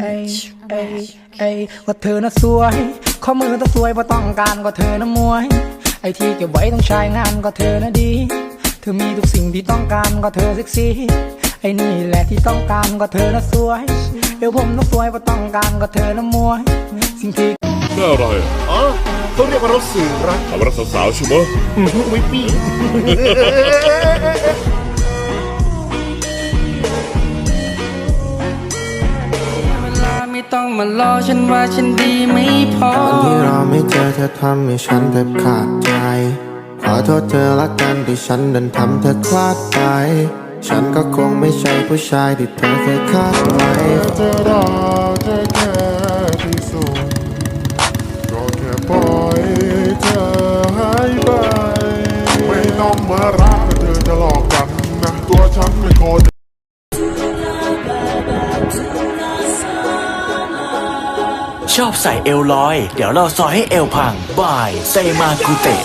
เอ้ยเอ้ยเอ้ยว่าเธอน่ะสวย ข้อมือต้องสวยเพราะต้องการก็เธอน่ะมวย ไอ้ที่เก็บไว้ต้องใช้งานก็เธอน่ะดี เธอมีทุกสิ่งที่ต้องการก็เธอเซ็กซี่ ไอ้นี่แหละที่ต้องการก็เธอน่ะสวยเดี๋ยวผมต้องสวยเพราะต้องการก็เธอน่ะมวย สิ่งที่ น่าอะไรอะอ๋อเขาเรียกว่ารถสื่อรักทำรักสาวๆใช่ไหมวิปปี้เวลาไม่ต้องมารอฉันว่าฉันดีไม่พอวันที่เราไม่เจอเธอทำให้ฉันแทบขาดใจ ขอโทษเธอละกันที่ฉันเดินทำเธอพลาดไป ฉันก็คงไม่ใช่ผู้ชายที่เธอเคยคาดไว้เธอรักเธอ ชอบใส่เอลลอย เดี๋ยวเราซอยให้เอลพังบายเซมากุเตะ